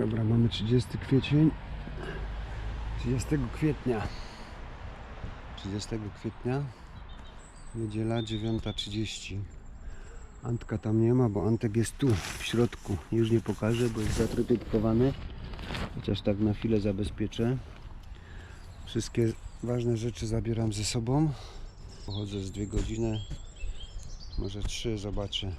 Dobra, mamy 30 kwiecień. 30 kwietnia. 30 kwietnia. Niedziela 9.30. Antka tam nie ma, bo Antek jest tu w środku. Już nie pokażę, bo jest zatrytytkowany. Chociaż tak na chwilę zabezpieczę. Wszystkie ważne rzeczy zabieram ze sobą. Pochodzę z dwie godziny, może trzy, zobaczę.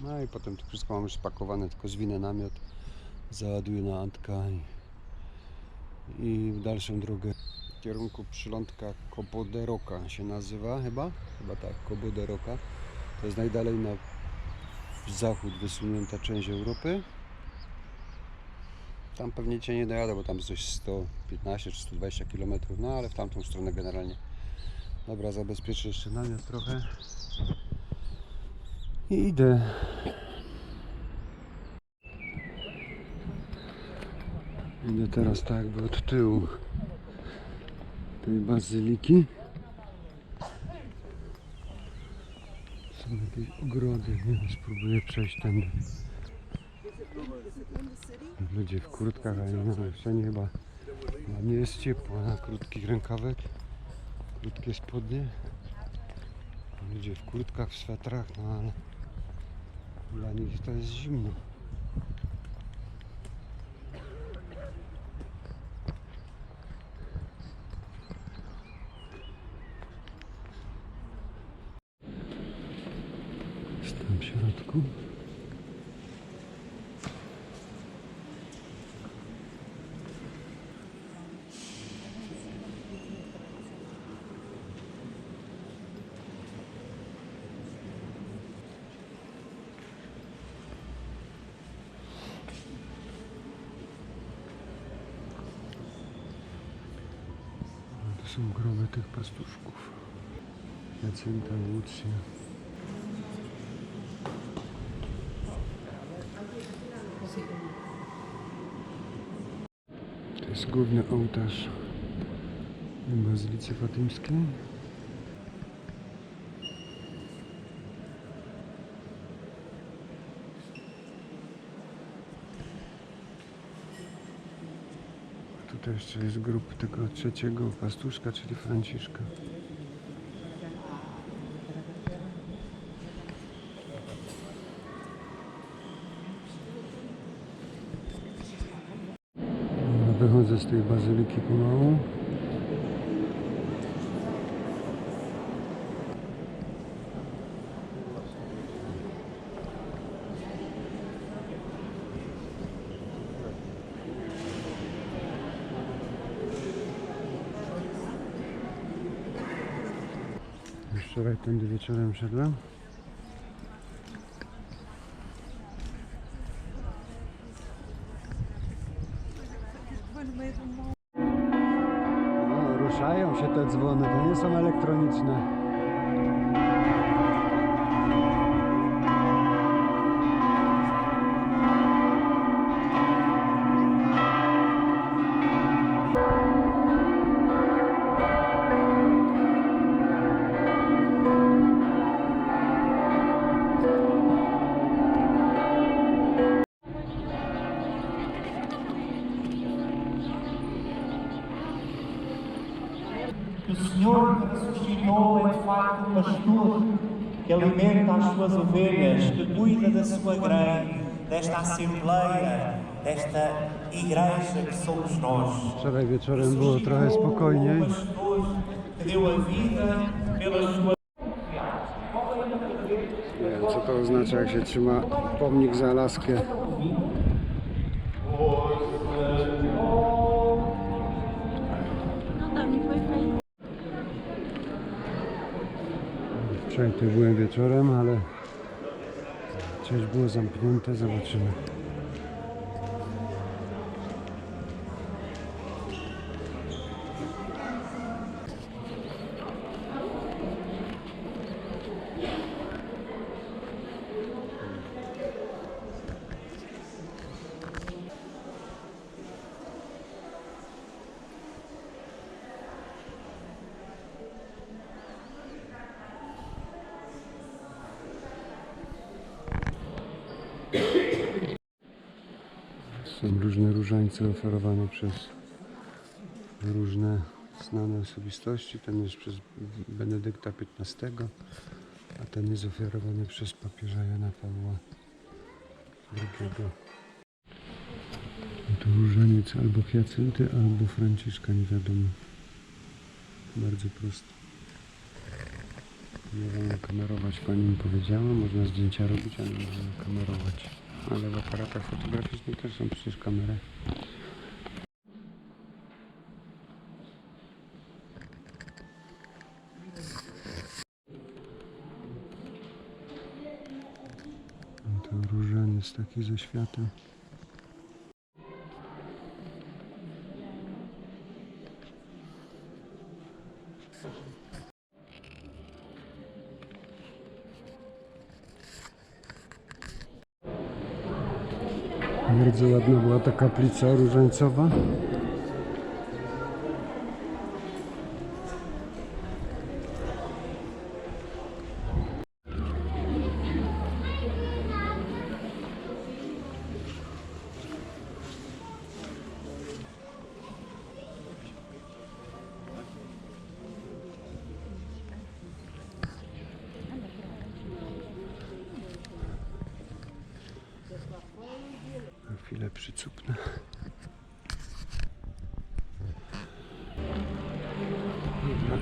No i potem to wszystko mam już spakowane, tylko zwinę namiot, załaduję na Antka i, w dalszą drogę w kierunku przylądka Koboderoka się nazywa chyba, chyba tak, Koboderoka. To jest najdalej na zachód wysunięta część Europy. Tam pewnie cię nie dojadę, bo tam jest coś 115 czy 120 km, no ale w tamtą stronę generalnie. Dobra, zabezpieczę jeszcze namiot trochę. I idę. Idę teraz tak jakby od tyłu tej bazyliki. Są jakieś ogrody, nie wiem, spróbuję przejść tędy. Ludzie w kurtkach, ale nie wiem, jeszcze nie chyba. Dla mnie jest ciepło na krótkich rękawek, krótkie spodnie. Ludzie w kurtkach, w swetrach, no ale dla nich to jest zimno. 40 грамм этих пастушков. Оценка лучшая. Główny ołtarz w Bazylice Fatymskiej. Tutaj jeszcze jest grób tego trzeciego pastuszka, czyli Franciszka. Dobra, Wychodzę z tej bazyliki pomału. Wczoraj tędy wieczorem szedłem. Que alimenta as suas ovelhas, que cuida da sua grei, desta assembleia, desta igreja que somos nós. Wczoraj wieczorem było trochę spokojniej. Nie wiem co to oznacza jak się trzyma pomnik za laskę. Wczoraj tu byłem wieczorem, ale część było zamknięte, zobaczymy. Różańce oferowane przez różne znane osobistości. Ten jest przez Benedykta XV, a ten jest oferowany przez papieża Jana Pawła II. No to różaniec albo hiacynty, albo franciszka, nie wiadomo. Bardzo prosto. Nie wolno kamerować, pani mi powiedziała. Można zdjęcia robić, ale nie wolno kamerować. Ale w aparatach fotograficznych też są przecież kamery. No To różaniec taki ze świata. Bardzo ładna była ta kaplica różańcowa.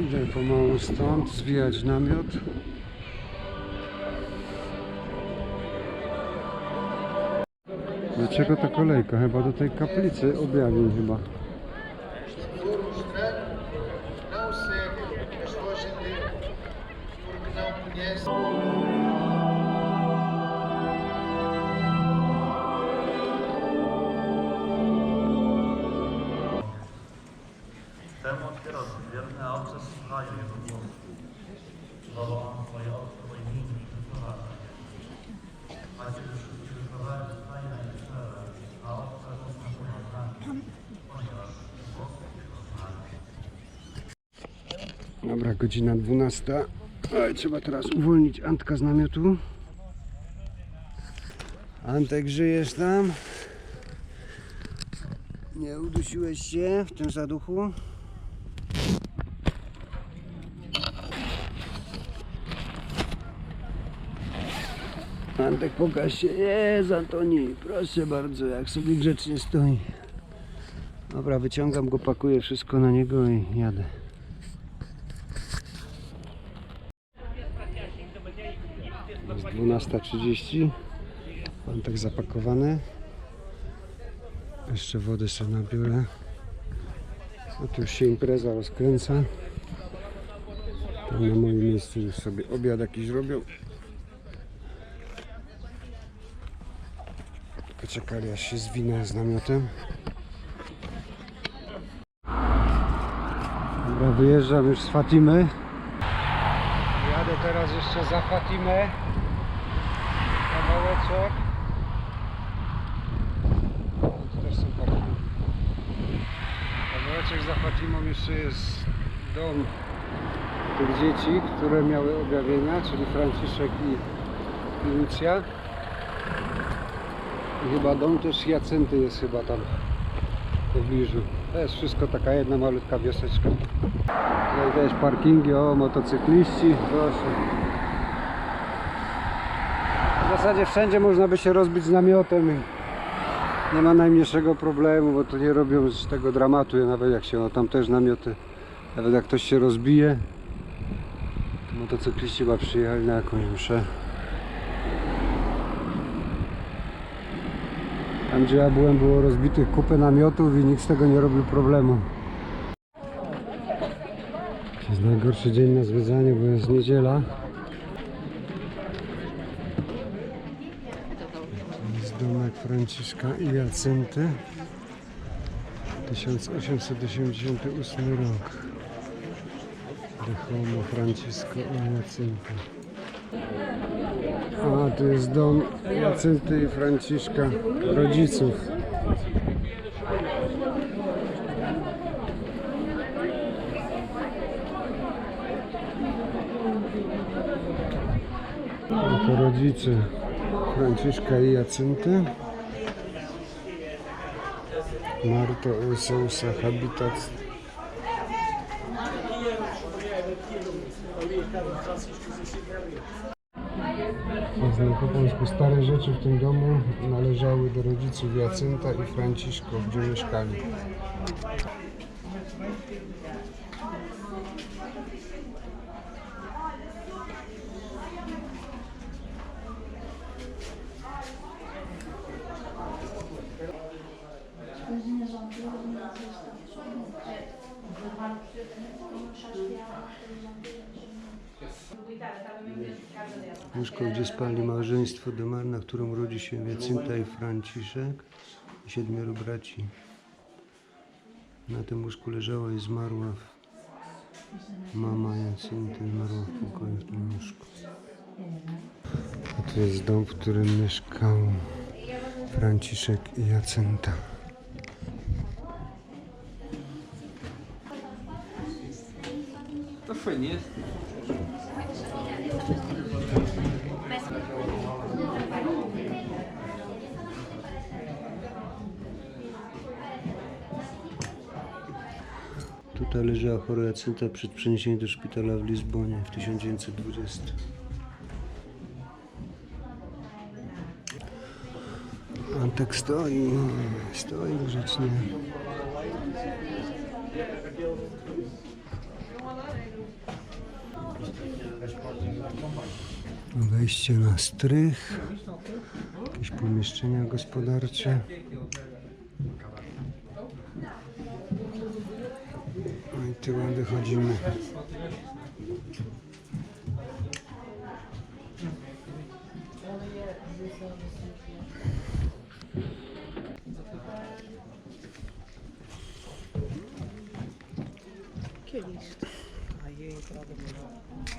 Idę pomału stąd, zwijać namiot. Dlaczego ta kolejka? Chyba do tej kaplicy objawień chyba. Dobra, godzina 12. Oj, trzeba teraz uwolnić Antka z namiotu. Antek, żyjesz tam? Nie udusiłeś się w tym zaduchu? Antek, pokaż się. Jest, Antoni. Proszę bardzo, jak sobie grzecznie stoi. Dobra, wyciągam go, pakuję wszystko na niego i jadę. Jest 12.30. Mam tak zapakowane. Jeszcze wodę sobie nabiorę. A tu już się impreza rozkręca. Tam na moim miejscu już sobie obiad jakiś robią. Tylko czekali aż się zwinę z namiotem. Dobra, wyjeżdżam już z Fatimy. Jadę teraz jeszcze za Fatimę. Kawałeczek. O, tu też są parkingi. Fatimą jeszcze jest dom tych dzieci, które miały objawienia, czyli Franciszek i, Lucja. I chyba dom też Jacynty jest chyba tam w pobliżu. To jest wszystko taka jedna malutka wioseczka. Tutaj też parkingi, o motocykliści, proszę. W zasadzie wszędzie można by się rozbić namiotem nie ma najmniejszego problemu, bo to nie robią z tego dramatu, nawet jak się, o tam też namioty, nawet jak ktoś się rozbije, to motocykliści chyba przyjechali na jakąś mszę. Tam gdzie ja byłem było rozbitych kupę namiotów i nikt z tego nie robił problemu. To jest najgorszy dzień na zwiedzanie, bo jest niedziela. Domek Franciszka i Jacynty. 1888 rok. De Homo Francisco i Jacynty. A, tu jest dom Jacynty i Franciszka, rodziców. To rodzice Franciszka i Jacynty. Marto Sousa Habitat. Po polsku stare rzeczy w tym domu należały do rodziców Jacynta i Franciszko, gdzie mieszkali. Łóżko, gdzie spali małżeństwo Demar, na którym rodzi się Jacynta i Franciszek i siedmioro braci. Na tym łóżku leżała i zmarła mama Jacynty, zmarła w pokoju w tym łóżku. A to jest dom, w którym mieszkał Franciszek i Jacynta. To fajnie. Tutaj leżała chora Jacynta przed przeniesieniem do szpitala w Lizbonie w 1920. Antek stoi, stoi grzecznie. Wejście na strych, jakieś pomieszczenia gospodarcze. No i tyłem wychodzimy.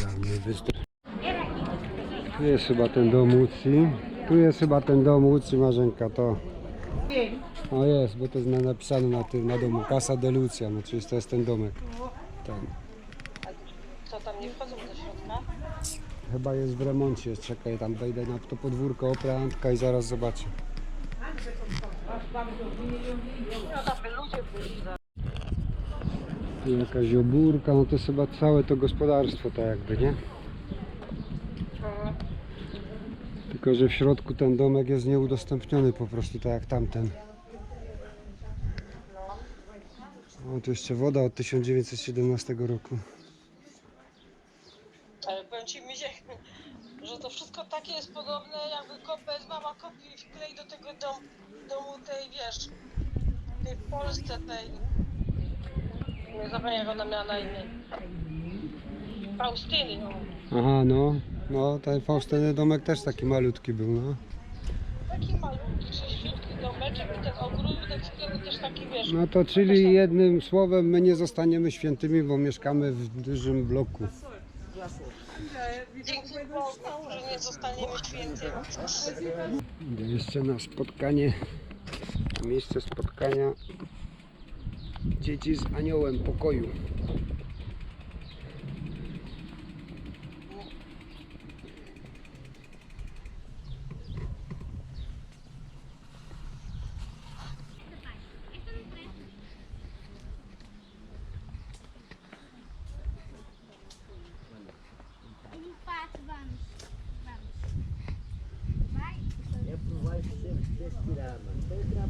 Dla mnie wystarczy. Tu jest chyba ten dom Łucji. Tu jest chyba ten dom Łucji, Marzenka, to... O jest, bo to jest na- napisane na tym, na domu. Casa de Lucia, no czyli to jest ten domek. Ten. Co tam nie wchodzą do środka? Chyba jest w remoncie, czekaj, tam wejdę na to podwórko, oprę Antka i zaraz zobaczę. No. Tu jakaś obórka, no to jest chyba całe to gospodarstwo tak jakby, nie? Tylko, że w środku ten domek jest nieudostępniony po prostu tak jak tamten. O, tu jeszcze woda od 1917 roku. Ale powiem ci mi się, że to wszystko takie jest podobne, jakby kopę z mama kopi wklei do tego dom, domu tej, wiesz, tej w Polsce tej. Nie zapomnę jak ona miała na imię. Faustyny, no. Aha, no. No, ten Faustyny domek też taki malutki był, no. Taki malutki, czyściutki domeczek i ten ogródek z tyłu też taki, wiesz. No to czyli jednym słowem my nie zostaniemy świętymi, bo mieszkamy w dużym bloku. Dzięki Bogu, że nie zostaniemy święty. Idę jeszcze na spotkanie, miejsce spotkania dzieci z aniołem pokoju.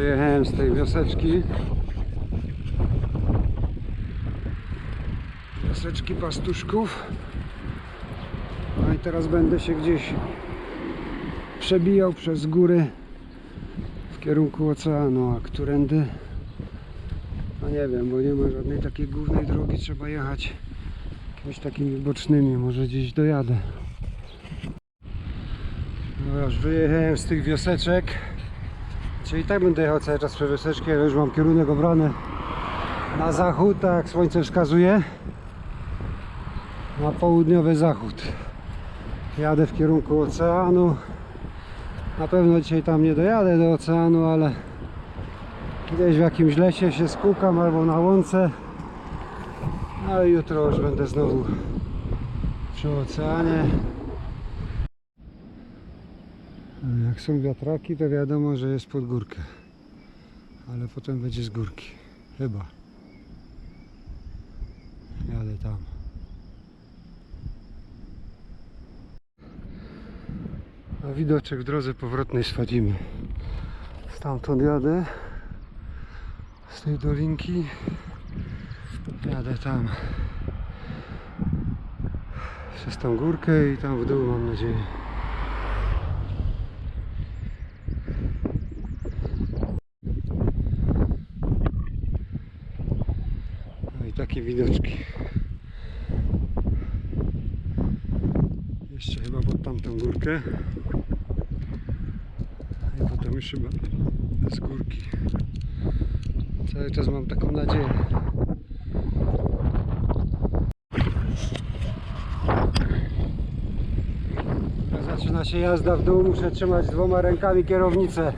wyjechałem z tej wioseczki. Wioseczki pastuszków. No i teraz będę się gdzieś przebijał przez góry w kierunku oceanu, a którędy no nie wiem, bo nie ma żadnej takiej głównej drogi, trzeba jechać jakimiś takimi bocznymi, może gdzieś dojadę. No już wyjechałem z tych wioseczek. Wiecie, i tak będę jechał cały czas przez Wyseczkę, już mam kierunek obrany na zachód, tak słońce wskazuje. Na południowy zachód. Jadę w kierunku oceanu. Na pewno dzisiaj tam nie dojadę do oceanu, ale gdzieś w jakimś lesie się skukam albo na łące. A jutro już będę znowu przy oceanie. Jak są wiatraki, to wiadomo, że jest pod górkę. Ale potem będzie z górki. Chyba. Jadę tam. A widoczek w drodze powrotnej z Fadzimy. Stamtąd jadę. Z tej dolinki. Jadę tam. Przez tą górkę i tam w dół mam nadzieję. No i takie widoczki. Jeszcze chyba pod tamtą górkę. I potem już chyba z górki. Cały czas mam taką nadzieję. Zaczyna się jazda w dół, muszę trzymać dwoma rękami kierownicę.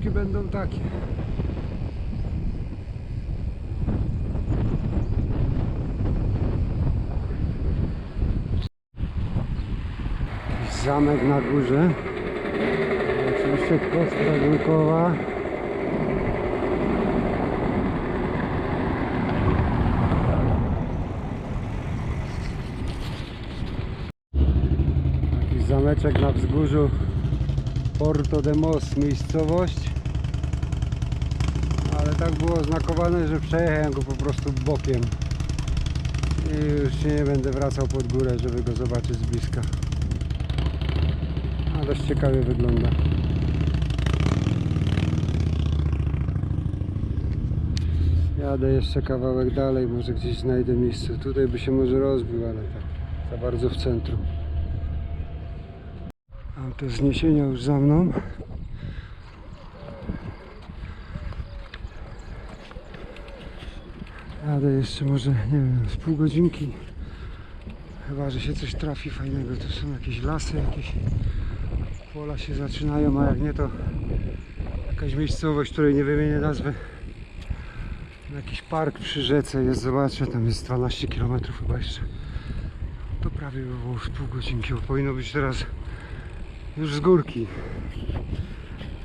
Widoczki będą takie. Zamek na górze. Oczywiście kostka. Jakiś zameczek na wzgórzu Porto de Mos miejscowość. Ale tak było oznakowane, że przejechałem go po prostu bokiem. I już się nie będę wracał pod górę, żeby go zobaczyć z bliska. A dość ciekawie wygląda. Jadę jeszcze kawałek dalej, może gdzieś znajdę miejsce. Tutaj by się może rozbił, ale tak za bardzo w centrum Te zniesienia już za mną. Jadę jeszcze może, nie wiem, z pół godzinki. Chyba, że się coś trafi fajnego. To są jakieś lasy, jakieś pola się zaczynają, a jak nie to jakaś miejscowość, której nie wymienię nazwy. Jakiś park przy rzece jest, zobaczę, tam jest 12 km chyba jeszcze. To prawie by było już pół godzinki, bo powinno być teraz już z górki.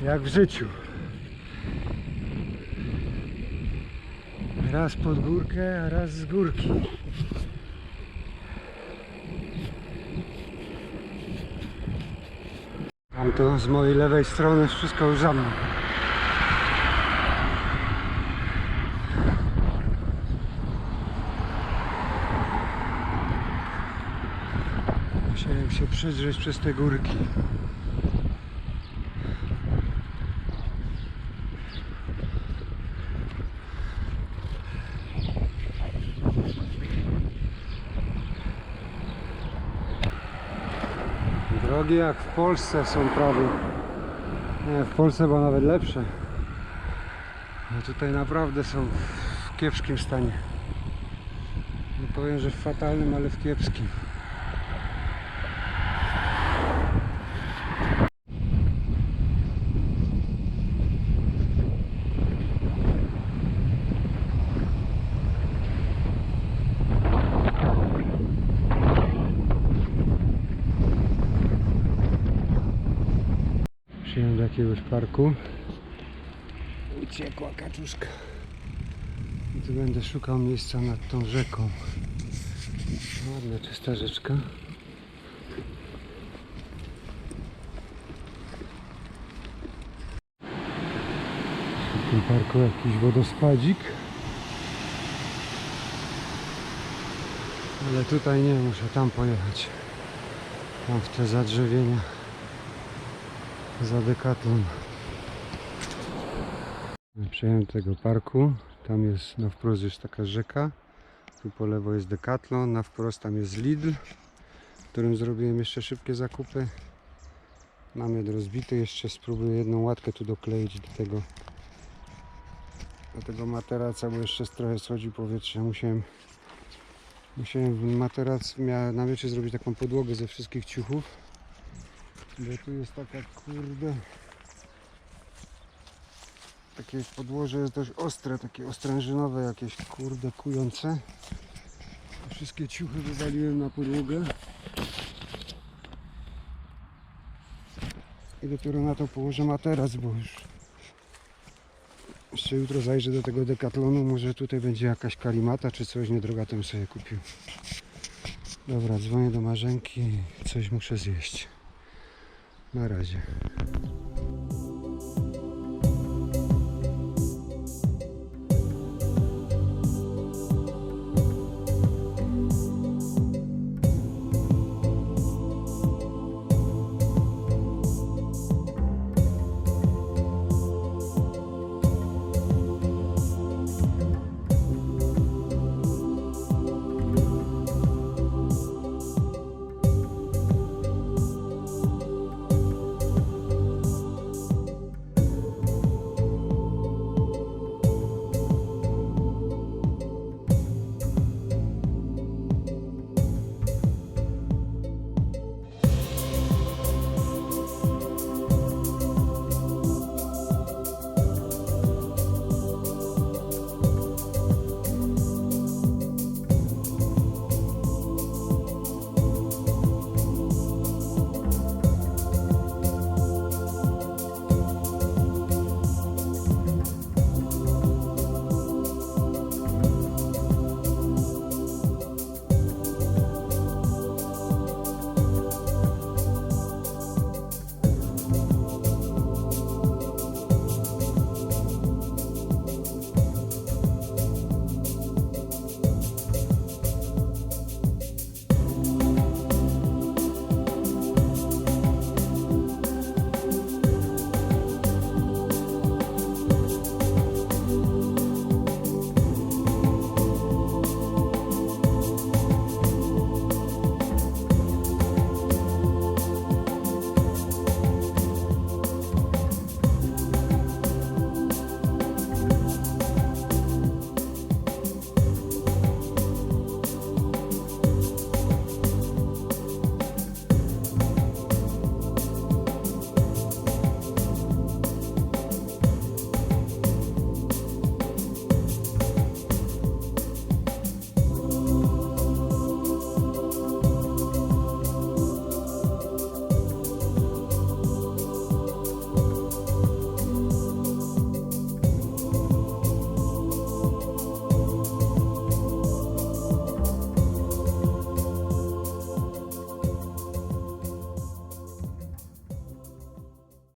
Jak w życiu. Raz pod górkę, a raz z górki. Mam to z mojej lewej strony wszystko już za mną. Musiałem się przedrzeć przez te górki. Drogi jak w Polsce są prawie. Nie, w Polsce była nawet lepsze. A tutaj naprawdę są w kiepskim stanie. Nie powiem, że w fatalnym, ale w kiepskim. parku. Uciekła kaczuszka. I tu będę szukał miejsca nad tą rzeką. Ładna, czysta rzeczka. W tym parku jakiś wodospadzik. Ale tutaj nie, muszę tam pojechać. Tam w te zadrzewienia. Za dekatlon. Przyjechałem do tego parku. Tam jest na wprost jest taka rzeka. Tu po lewo jest dekatlon, na wprost tam jest Lidl, w którym zrobiłem jeszcze szybkie zakupy. Namiot rozbity, jeszcze spróbuję jedną łatkę tu dokleić do tego do tego materaca, bo jeszcze trochę schodzi powietrze. Musiałem musiałem materac miał na wiecie zrobić taką podłogę ze wszystkich ciuchów. Bo tu jest taka kurde takie podłoże jest dość ostre, takie ostrężynowe jakieś kurde kujące. Wszystkie ciuchy wywaliłem na podłogę. I dopiero na to położę materac, bo już jeszcze jutro zajrzę do tego dekatlonu, może tutaj będzie jakaś kalimata czy coś, niedroga tym sobie kupił. Dobra, dzwonię do Marzenki, coś muszę zjeść. Na razie.